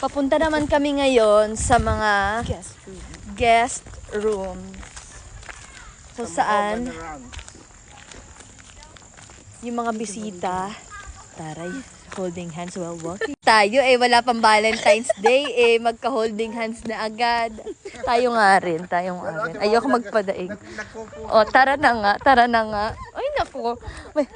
Papunta naman kami ngayon sa mga Guest room. guest rooms. Kung saan yung mga bisita, taray, holding hands while walking. Tayo eh, wala pang Valentine's Day eh, magka-holding hands na agad. Tayo nga rin, tayo nga rin. Ayoko magpadaig. O, tara na nga, tara na nga. Ay. May,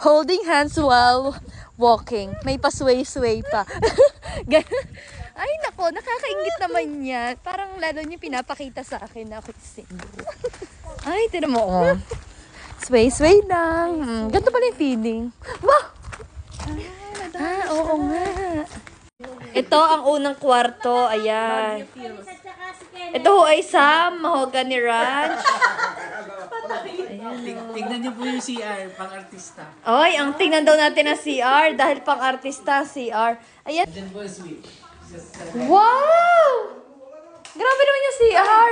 holding hands while walking. May pasway-sway pa. Ay, nako, nakakaingit naman yan. Parang lalo niyo pinapakita sa akin na ako'y single. Ay, tinan mo, oh. Sway-sway lang. Hmm, ganito pala yung feeling. Wow! Ah, oo nga. Ito ang unang kwarto. Ayan. Ito ho ay sa Mahogany Ranch. Tig- Tignan niyo po yung CR, pang-artista. Ay, ang tingnan daw natin na CR dahil pang artista CR. Ayan. Diyan po yung suite. Wow! Grabe naman yung CR.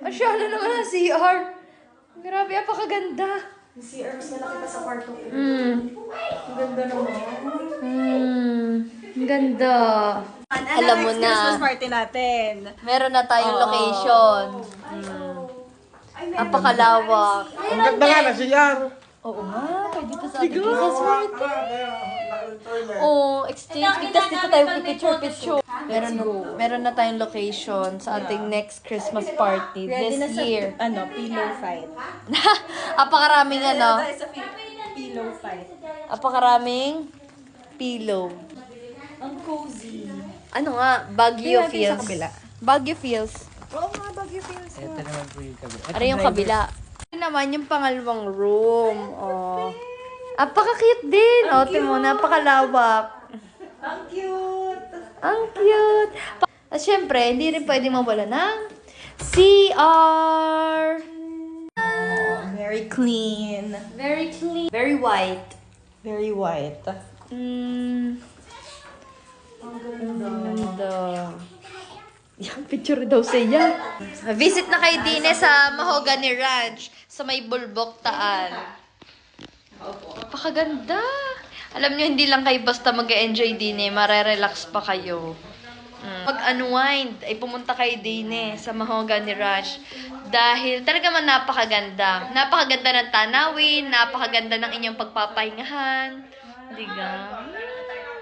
Masyado naman ang CR. Grabe, apakaganda. Yung CR mas malaki pa sa kwarto. Mm. Ang ganda naman. Mm. Ang ganda. Alam mo na. Christmas party natin. Meron na tayong location. Mm. Apakalawak. Ang ganda nga na siya. Oo nga, pwede pa sa ating Christmas party. Oh, exchange. Because dito tayo picture-picture. Meron, meron na tayong location sa ating next Christmas party na this year. ano, pillow fight. Apakaraming ano, pillow fight. apakaraming pillow. Ang cozy. Ano nga, Baguio feels. Baguio feels. Oo nga, Baguio feels Ito naman po yung kabila. Ano yung kabila? Ito naman yung pangalawang room. Oh. Apaka-cute din. O, oh, mo, napakalawak. Ang cute! Ang cute. Pa- At syempre, hindi rin pwede mawala ng CR. Very clean. Very clean. Very white. Very white. Mm. Picture daw siya. Visit na kay Dine sa Mahogany Ranch sa may Bulbok Taan. Napakaganda. Alam nyo, hindi lang kayo basta mag enjoy Dine, marerelax pa kayo. Mm. Pag-unwind, ay pumunta kay Dine sa Mahogany Ranch. Dahil talaga man napakaganda. Napakaganda ng tanawin, napakaganda ng inyong pagpapahingahan. Diga.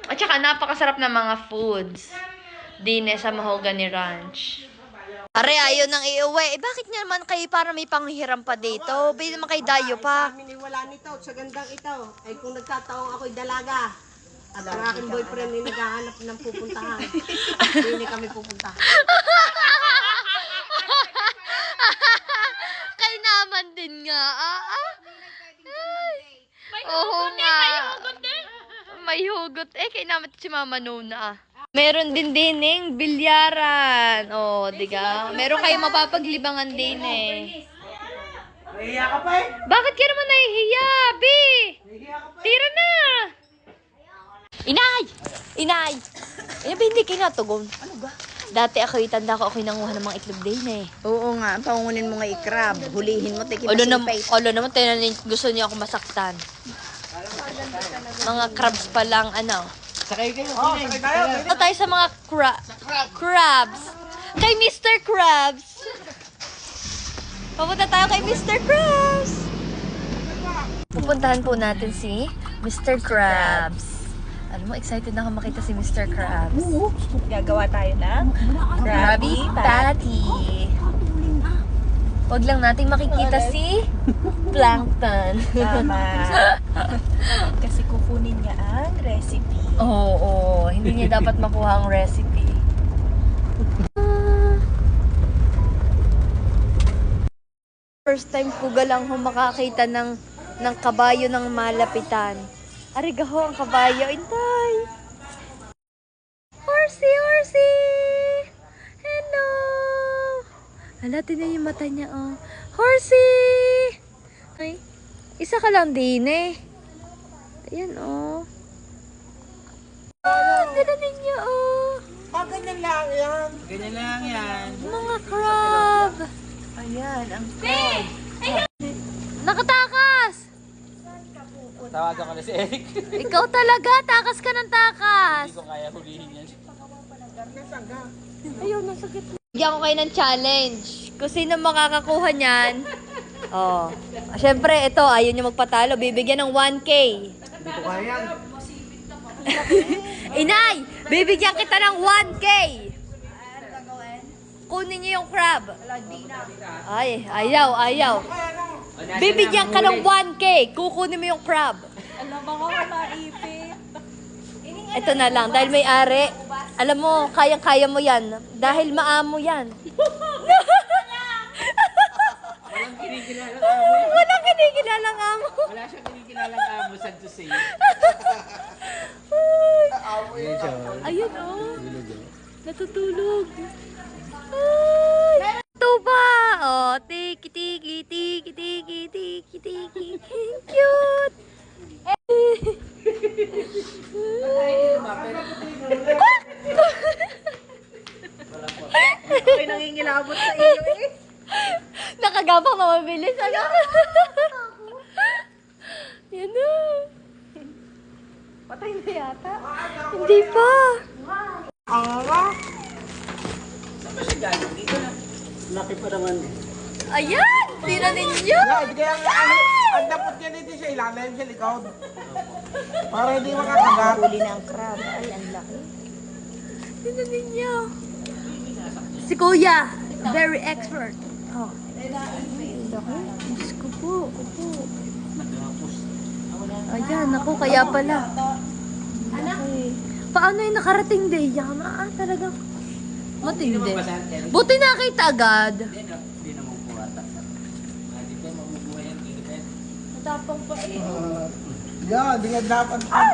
At saka napakasarap ng mga foods. Dine sa Mahogany Ranch. Are, ayaw nang iuwi. Eh, bakit nga naman kayo para may panghihiram pa dito? Bay naman kay Dayo pa. Kami wala nito, sa gandang ito. Ay kung nagkataong ako'y dalaga. At ang aking boyfriend ay naghahanap ng pupuntahan. Hindi kami pupuntahan. Kay naman din nga. Ah, ah. Ay. Oo nga. May hugot. Eh, kay naman si Mama Nuna. ah. Meron din dining bilyaran. Oh, diga. Meron kayo mapapaglibangan din eh. Nahiya ka pa eh. Bakit ka naman nahihiya, Bi? Tira na. Inay! Inay! Eh, ba hindi kayo natugon? Ano ba? Dati ako, tanda ko, ako'y nanguha ng mga itlog din eh. Oo nga, pangunin mo nga i-crab. Hulihin mo, tiki Olo naman, olo naman, tinan niyo, gusto niyo ako masaktan. Mga crabs pa lang, ano. Sakay kayo. Oh, sakay tayo. Ito tayo sa mga cra- crabs. Kay Mr. Krabs. Papunta tayo kay Mr. Krabs. Pupuntahan po natin si Mr. Krabs. Alam mo, excited na ako makita si Mr. Krabs. Gagawa tayo ng Krabby Patty. Huwag lang nating makikita si Plankton. Tama. Kasi kukunin niya ang Oo, oo. hindi niya dapat makuha ang recipe. First time ko galang ho makakita ng, ng kabayo ng malapitan. Arigaho ang kabayo, intay! Horsey, horsey! Hello! Hala, tinan yung mata niya, oh. Horsey! Ay, isa ka lang din eh. Ayan, oh. Ganda ninyo, oh. Ah, ganyan lang yan. Ganyan lang yan. Mga crab. Ayan, ang crab. Nakatakas! Tawagan ko na si Eric. Ikaw talaga, takas ka ng takas. Hindi ko kaya hulihin yan. Ayaw, nasa gitna. Bigyan ko kayo ng challenge. Kung sino makakakuha niyan. Oh. Siyempre, ito, ayaw niyo magpatalo. Bibigyan ng 1K. Hindi ko kaya yan. Inay! Bibigyan kita ng 1K! Kunin niyo yung crab. Ay, ayaw, ayaw. Bibigyan ka ng 1K. Kukunin mo yung crab. Alam, baka ka maipit. Ito na lang, dahil may ari. Alam mo, kayang-kaya mo yan. Dahil maamo yan. Walang kinikilalang amo. Walang kinikilalang amo. Wala siyang kinikilalang amo, sad to say. Ayun oh. Natutulog. Ay! Ito ba? Oh, tiki tiki tiki tiki tiki tiki. Cute. Ako'y nangingilabot sa iyo eh. Nakagapang mamabilis. Ano? Yan na. Patay na yata. Hindi pa. Laki pa naman. Ayan! Tira ninyo! Kaya ang, ang dapat niya dito sa ilalim sa likod. Para hindi makakagat. Huli ng crab. Ay, ang laki. Tira ninyo. Si Kuya, very expert. Oh. Diyos ko po, opo. Ayan, ako, kaya pala. Anak? Paano yung nakarating day? Yama, ah, talagang matindi. Buti nakita agad. Hindi na, hindi na mabubuha. Hindi tayo mabubuha yan, tigit Matapang pa eh. Yeah, di nga dapat ang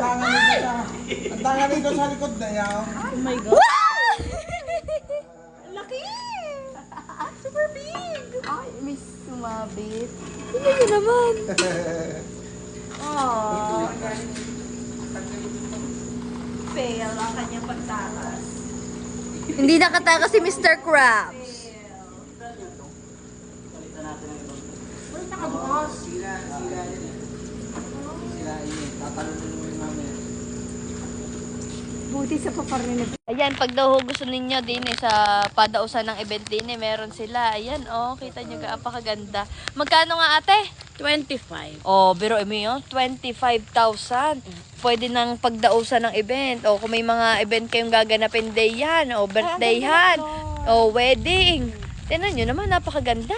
tangan dito sa ang sa likod na yan. Oh my God. Laki! Super big! Ay, may sumabit. Niyo naman. Oh. Fail ang kanyang pagtakas. Hindi nakatakas si Mr. Krabs. Sila, sila yun eh. Sila yun eh. Tatalunin mo yung mamaya. Buti sa paparinig. Ayan, pag daw gusto ninyo din eh, sa padausan ng event din eh, meron sila. Ayan, oh, kita nyo ka, apakaganda. Magkano nga ate? 25. Oh, biro mo yun, 25,000. Pwede nang pagdausan ng event. O kung may mga event kayong gaganapin day yan, o birthdayhan, o wedding. Tingnan nyo naman, napakaganda.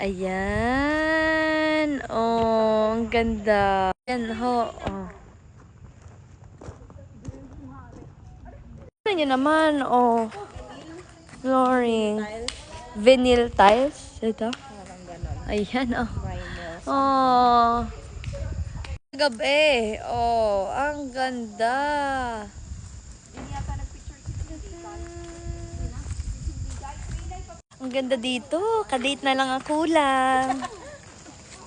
Ayan. Oh, ang ganda. Ayan, ho. Oh. Tingnan nyo naman, oh. Flooring. Vinyl tiles. Ito. Ayan, oh. Oh. Gabi. Oh, ang ganda. Ang ganda dito. Kadate na lang ang kulang.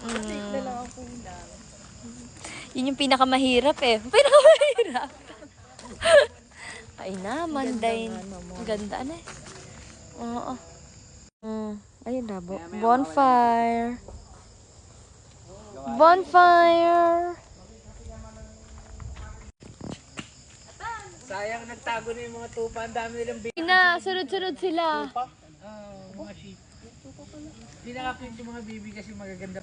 Mm. Yun yung pinakamahirap eh. Pinakamahirap. Ay naman, Dain. Ang ganda na eh. Oo. Mm. Ayun na, bo- bonfire. Bonfire! Sayang nagtago na yung mga tupa. Ang dami nilang big. Ina, sunod-sunod sila. mga sheep. Hindi nakakit yung mga bibi kasi magaganda